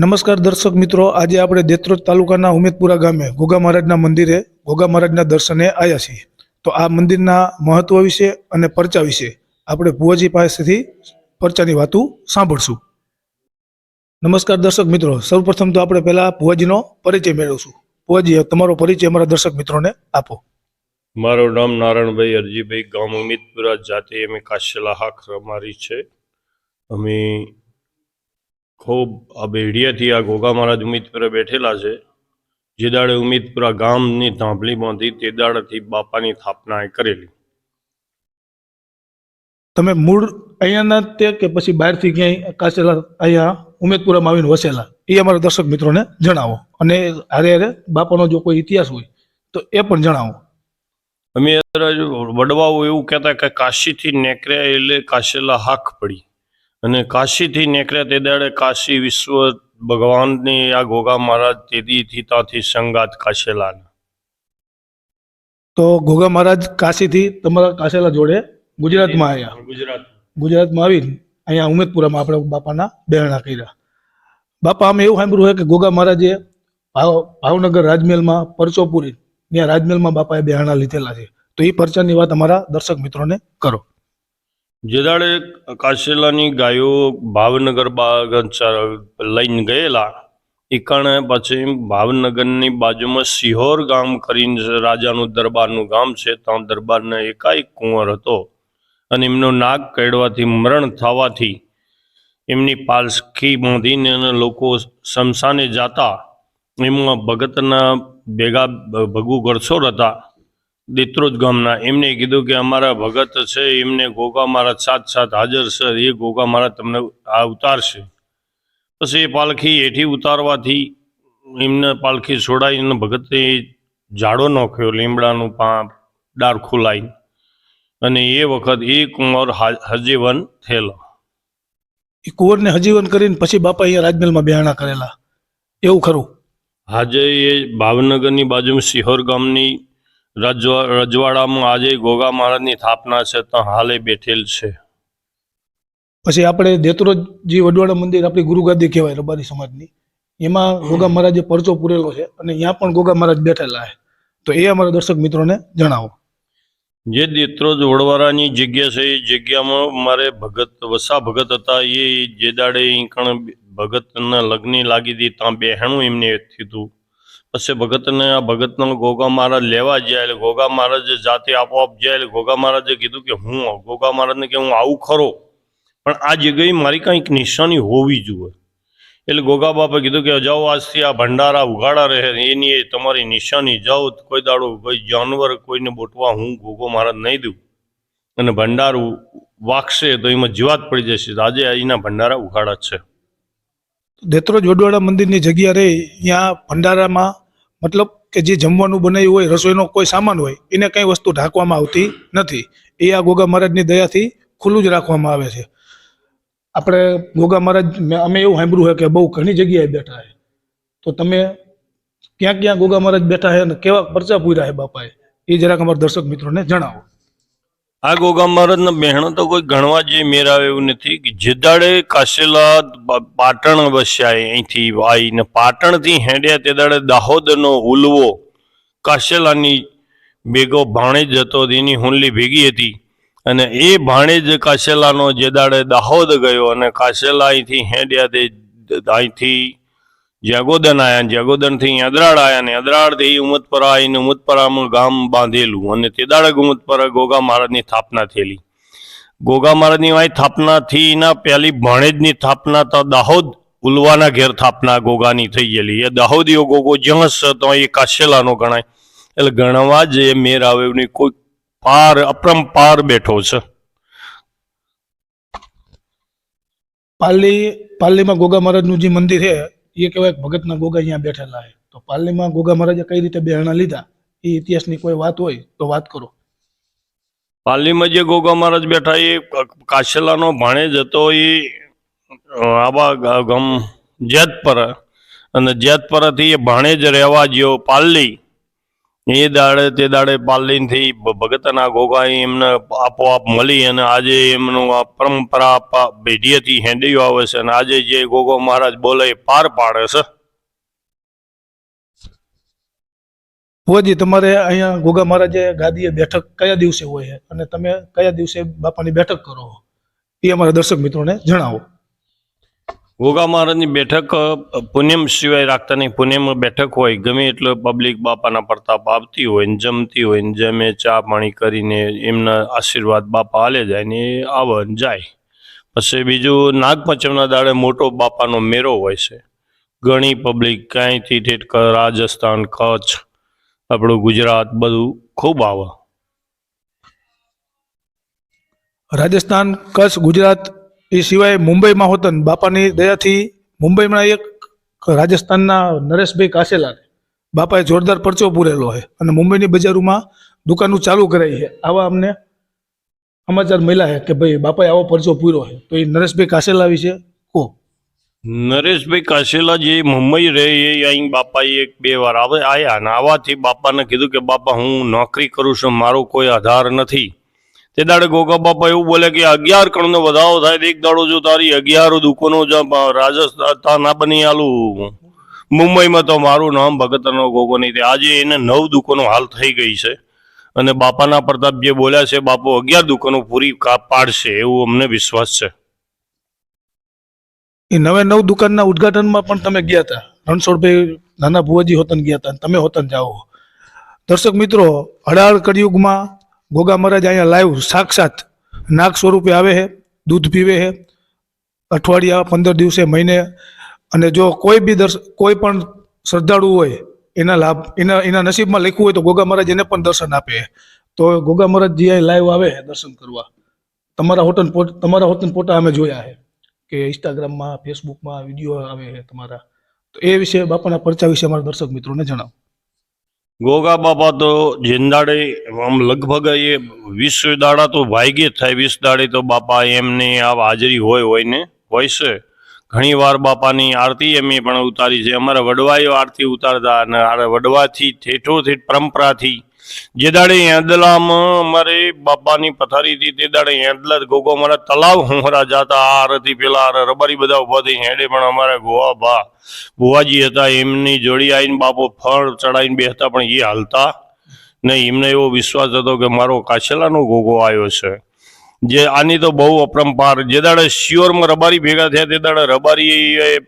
નમસ્કાર દર્શક મિત્રો, આજે આપણે દેત્રોજ તાલુકાના ઉમેદપુરા ગામે ગોગા મહારાજના મંદિરે ગોગા મહારાજના દર્શને આવ્યા છીએ. તો આ મંદિરના મહત્વ વિશે અને પરચા વિશે આપણે ભુવાજી પાસેથી પરચાની વાતો સાંભળશું. નમસ્કાર દર્શક મિત્રો, સૌપ્રથમ તો આપણે પહેલા ભુવાજીનો પરિચય મેળવશું. ભુવાજી, તમારો પરિચય અમારા દર્શક મિત્રોને આપો. મારું નામ નારાયણભાઈ અરજીભાઈ, ગામ ઉમેદપુરા, જાતે અમે કાશ્યલા હાખ અમારી છે. અમે ખૂબ આ બેડિયાથી આ ઘોઘા મહારાજ ઉમિતપુરા બેઠેલા છે. જે દાડે ઉમિતપુરા ગામની થાંભલી બાંધી તે દાડેથી બાપાની સ્થાપના કરેલી. તમે મૂળ અહીંયાના તે કે પછી બહારથી ક્યાંય કાચેલા અહીંયા ઉમેદપુરામાં આવીને વસેલા એ અમારા દર્શક મિત્રોને જણાવો. અને હારે હારે બાપાનો જો કોઈ ઇતિહાસ હોય તો એ પણ જણાવો. અમે વડવાઓ એવું કહેતા કે કાશીથી નેકર્યા એટલે કાશેલા હાક પડી. અને કાશીથી નેકર્યા તે દાડે કાશી વિશ્વ ભગવાનની આ ગોગા મહારાજ તેથી ત્યાંથી સંગાત કાશેલાના. તો ગોગા મહારાજ કાશીથી તમારા કાશેલા જોડે ગુજરાતમાં આવ્યા ગુજરાત ગુજરાતમાં. આવીને અહીંયા ઉમેદપુરામાં આપણે બાપાના બહેણા કર્યા. બાપા અમે એવું સાંભળ્યું હોય કે ગોગા મહારાજે ભાવ ભાવનગર રાજમહેલમાં પરચો પૂરી ત્યાં રાજમહેલમાં બાપાએ બહેણા લીધેલા છે. તો એ પરચાની વાત અમારા દર્શક મિત્રોને કરો. જે દાડે કાશેલાની ગાયો ભાવનગર લઈને ગયેલા એકાણે પછી ભાવનગરની બાજુમાં સિહોર ગામ કરીને રાજાનું દરબારનું ગામ છે, ત્યાં દરબારના એકાએક કુંવર હતો અને એમનો નાગ કરડવાથી મરણ થવાથી એમની પાલખી બાંધીને અને લોકો શમશાને જાતા, એમાં ભગતના ભેગા ભગુ ગરસોર હતા. દેત્રોજ ગામના એમને કીધું કે અમારા ભગત છે એમને ગોગા મહારાજ સાત સાત હાજર છે એ ગોગા મહારાજ તમને આ ઉતારશે. પછી એ પાલખી હેઠી ઉતારવાથી એમને પાલખી છોડાવીને ભગતે ઝાડો નાખ્યો લીમડાનું પા ડાર ખોલાઈ. અને એ વખત એ કુંવર હજીવન થયેલો. એ કુંવરને હજીવન કરીને પછી બાપા અહીંયા રાજમહેલમાં બહેણા કરેલા. એવું ખરું? આજે એ ભાવનગરની બાજુમાં સિહોર ગામની રજવાડામાં આજે ગોગા મહારાજની સ્થાપના છે ત્યાં હાલે બેઠેલ છે. પછી આપણે દેતરોજી વડવાડા મંદિર આપણી ગુરુગાદી કહેવાય રબારી સમાજની. એમાં ગોગા મહારાજે પરચો પૂરેલો છે અને ત્યાં પણ ગોગા મહારાજ બેઠેલા છે. તો એ અમારા દર્શક મિત્રોને જણાવો. જે દેત્રોજ વડવારાની જગ્યા છે એ જગ્યામાં મારે ભગત વસા ભગત હતા. એ જે દાડે કણ ભગતના લગ્ન લાગી હતી ત્યાં બેહણું એમને થયું પછી ભગતને આ ભગતનો ગોગા મહારાજ લેવા જાય એટલે ગોગા મહારાજે જાતે આપોઆપ જાય એટલે ગોગા મહારાજે કીધું કે હું ગોગા મહારાજને કે હું આવું ખરો. પણ આ જગ્યાએ મારી કંઈક નિશાની હોવી જોઈએ. એટલે ગોગા બાપે કીધું કે જાઓ આજથી આ ભંડારા ઉગાડા રહે. એની તમારી નિશાની. જાઓ કોઈ દાડો કોઈ જાનવર કોઈને બોટવા હું ગોગો મહારાજ નહીં દઉં. અને ભંડારું વાગશે તો એમાં જીવાત પડી જશે. આજે અહીંના ભંડારા ઉઘાડા છે. દેત્રોજ વડવાડા મંદિરની જગ્યા રહી. ત્યાં ભંડારામાં મતલબ કે જે જમવાનું બનાવ્યું હોય, રસોઈનો કોઈ સામાન હોય, એને કંઈ વસ્તુ ઢાંકવામાં આવતી નથી. એ આ ગોગા મહારાજની દયાથી ખુલ્લું જ રાખવામાં આવે છે. આપણે ગોગા મહારાજ અમે એવું સાંભળ્યું છે કે બહુ ઘણી જગ્યાએ બેઠા છે. તો તમે ક્યાં ક્યાં ગોગા મહારાજ બેઠા છે અને કેવા પરચા પૂર્યા છે બાપાએ? એ જરાક અમારા દર્શક મિત્રોને જણાવો. આ ગોગા મહારાજના બહેણો તો કોઈ ગણવા જે મેરાવે એવું નથી કે જે દાડે કાશેલા પાટણ વસ્યા અહીંથી આવીને પાટણથી હેડ્યા તે દાડે દાહોદનો ઉલવો કાશેલાની ભેગો ભાણેજ હતો એની હુંલી ભેગી હતી. અને એ ભાણેજ કાશેલાનો જે દાડે દાહોદ ગયો અને કાશેલા અહીંથી હેડ્યા તે અહીંથી જાગોદન આવ્યા જગોદનથી અદરાડ આવ્યા ને અદરાડથી ઉમદપરા આવીને ઉમદપરામાં ગામ બાંધેલું અને તે દાડક ઉમદપરા ગોગા મહારાજની સ્થાપના થયેલી. ગોગા મહારાજની વાય સ્થાપનાથી એના પહેલી ભણેજની સ્થાપના તો દાહોદ ઉલવાના ઘેર સ્થાપના ગોગાની થઈ ગયેલી. એ દાહોદીઓ ગોગો જહસ તો એ કાશેલાનો ગણાય. એટલે ગણવા જ એ મેર આવે કોઈ પાર અપરંપાર બેઠો છે. પાલી, પાલીમાં ગોગા મહારાજનું જે મંદિર છે એ કહેવાય કે ભગતના ગોગા અહીંયા બેઠેલા છે. તો પાલનીમાં ગોગા મહારાજે કઈ રીતે બેહણા લીધા? એ ઇતિહાસની કોઈ વાત હોય તો વાત કરો. પાલનીમાં જે ગોગા મહારાજ બેઠા એ કાશેલાનો ભાણેજ હતો એ આવા ગમ જેતપરા. અને જેતપરાથી એ ભાણેજ રહેવા ગયો પાલી એ દાડે તે દાડે પાલીનથી ભગતના ગોગા એમને આપોઆપ મળી અને આજે એમનું આ પરંપરા પેઢીએથી હેંડ્યું આવે છે અને આજે જે ગોગો મહારાજ બોલે પાર પાડે છે. ભુવાજી, તમારે અહીંયા ગોગા મહારાજે ગાદીએ બેઠક કયા દિવસે હોય અને તમે કયા દિવસે બાપાની બેઠક કરો એ અમારા દર્શક મિત્રોને જણાવો. ગોગા મહારાજની બેઠક પુણ્યમ સિવાય રાખતા નહીં. પુણ્યમાં બેઠક હોય, ગમે એટલો પબ્લિક બાપાના પ્રતાપ આપતી હોય ને જમતી હોય ને જમે, ચા પાણી કરીને એમના આશીર્વાદ બાપા હાલે જાય ને આવે જાય. પછી બીજું નાગપંચમના દાડે મોટો બાપાનો મેળો હોય છે. ઘણી પબ્લિક ક્યાંયથી ઠેઠ રાજસ્થાન, કચ્છ, આપણું ગુજરાત બધું ખૂબ આવે. રાજસ્થાન, કચ્છ, ગુજરાત એ સિવાય મુંબઈમાં હોતન બાપાની દયાથી મુંબઈમાં એક રાજસ્થાનના નરેશભાઈ કાસેલા બાપાએ જોરદાર પરચો પૂરેલો છે અને મુંબઈની બજારોમાં દુકાનો ચાલુ કરાઈ છે. આવા અમને સમાચાર મળ્યા છે કે ભાઈ બાપાએ આવો પરચો પૂર્યો છે. તો એ નરેશભાઈ કાસેલા વિશે કહો. નરેશભાઈ કાસેલા જે મુંબઈ રહે એ અહીં બાપા એક બે વાર આવે આવ્યા અને આવાથી બાપાને કીધું કે બાપા હું નોકરી કરું છું, મારો કોઈ આધાર નથી. તે દાડે ગોગા બાપા એવું બોલે કે અગિયાર કણનો વધારો થાય એક દાડો જો તારી અગિયાર દુકાનો રાજસ્થાન ના બની આલું. મુંબઈમાં તો મારું નામ ભગતનો ગોગો નહીં આજે એને નવ દુકાનો હાલ થઈ ગઈ છે. અને બાપાના પ્રતાપ જે બોલ્યા છે, બાપો અગિયાર દુકાનો પૂરી પાડશે એવું અમને વિશ્વાસ છે. એ નવે નવ દુકાનના ઉદ્ઘાટનમાં પણ તમે ગયા હતા. રણછોડભાઈ નાના ભુવાજી હોતન ગયા હતા તમે હોતન જાઓ. દર્શક મિત્રો હડાળ કળિયુગમાં ગોગા મહારાજ અહીંયા લાઈવ સાક્ષાત નાગ સ્વરૂપે આવે છે, દૂધ પીવે છે. અઠવાડિયા, પંદર દિવસે, મહિને અને જો કોઈ બી દર્શ, કોઈ પણ શ્રદ્ધાળુ હોય, એના લાભ, એના એના નસીબમાં લખ્યું હોય તો ગોગા મહારાજ એને પણ દર્શન આપે તો ગોગા મહારાજ જે અહીં લાઈવ આવે દર્શન કરવા. તમારા પોટ તમારા હોટલ ફોટા અમે જોયા છે કે ઇન્સ્ટાગ્રામમાં ફેસબુકમાં વીડિયો આવે છે તમારા. તો એ વિશે બાપાના પરચા વિશે અમારા દર્શક મિત્રોને જણાવો. ગોગા બાપા તો જેંદાડે આમ લગભગ એ વીસ દાડા તો ભાગ્યે જ થાય, વીસ દાડે તો બાપા એમની આ હાજરી હોય હોય ને, હોય છે. ઘણી વાર બાપાની આરતી એમ પણ ઉતારી છે. અમારા વડવાઈઓ આરતી ઉતારતા અને વડવાથી ઠેઠો ઠેઠ પરંપરાથી જે દાડે એંદલામાં અમારે બાપાની પથારી હતી તે દાડે એંદલા ગોગો મારા તલાવ હુંહરા જતા. આ આરતી પેલા રબારી બધા ઊભા થઈ હેડે પણ અમારે ગોવા ભા ભુવાજી હતા. એમની જોડી આવીને બાપો ફળ ચડાવીને બેસતા પણ એ હાલતા નહીં. એમને એવો વિશ્વાસ હતો કે મારો કાછેલાનો ગોગો આવ્યો છે. જે આની તો બહુ અપરંપાર. જે દાડે શિયોરમાં રબારી ભેગા થયા, તે દાડે રબારી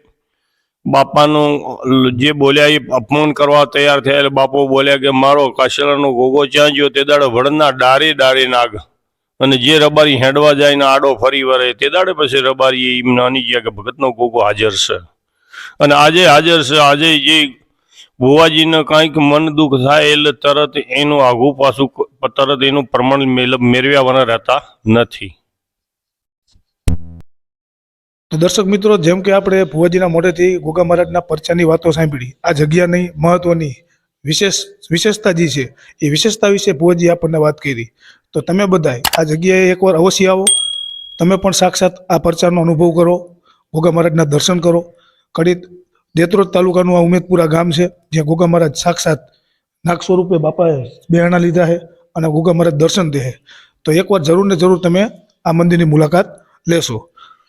બાપાનું જે બોલ્યા એ અપમાન કરવા તૈયાર થયા. બાપો બોલ્યા કે મારો કાશેલાનો ગોગો ક્યાં ગયો? તે દાડે વડના ડારે ડારે નાગ. અને જે રબારી હેડવા જાય ને આડો ફરી વળે, તે દાડે પછી રબારી એમ નાની ગયા કે ભગતનો ગોગો હાજર છે. અને આજે હાજર છે. આજે જે ભુવાજીને કાંઈક મન દુઃખ થાય એટલે તરત એનું આઘું પાછું તરત એનું પ્રમાણ મેલ મેળવ્યા રહેતા નથી. તો દર્શક મિત્રો, જેમ કે આપણે ભુવાજીના મોઢેથી ગોગા મહારાજના પરચાની વાતો સાંભળી, આ જગ્યાની મહત્વની, વિશેષ, વિશેષતા જે છે, એ વિશેષતા વિશે ભુવાજી આપણને વાત કરી. તો તમે બધાય આ જગ્યાએ એકવાર અવશ્ય આવો, તમે પણ સાક્ષાત આ પરચારનો અનુભવ કરો, ગોગા મહારાજના દર્શન કરો. કડી દેત્રોદ તાલુકાનું આ ઉમેદપુરા ગામ છે, જ્યાં ગોગા મહારાજ સાક્ષાત નાગ સ્વરૂપે બાપાએ બેહણા લીધા છે. અને ગુગા મહારાજ દર્શન દે તો એકવાર જરૂર ને જરૂર તમે આ મંદિરની મુલાકાત લેશો.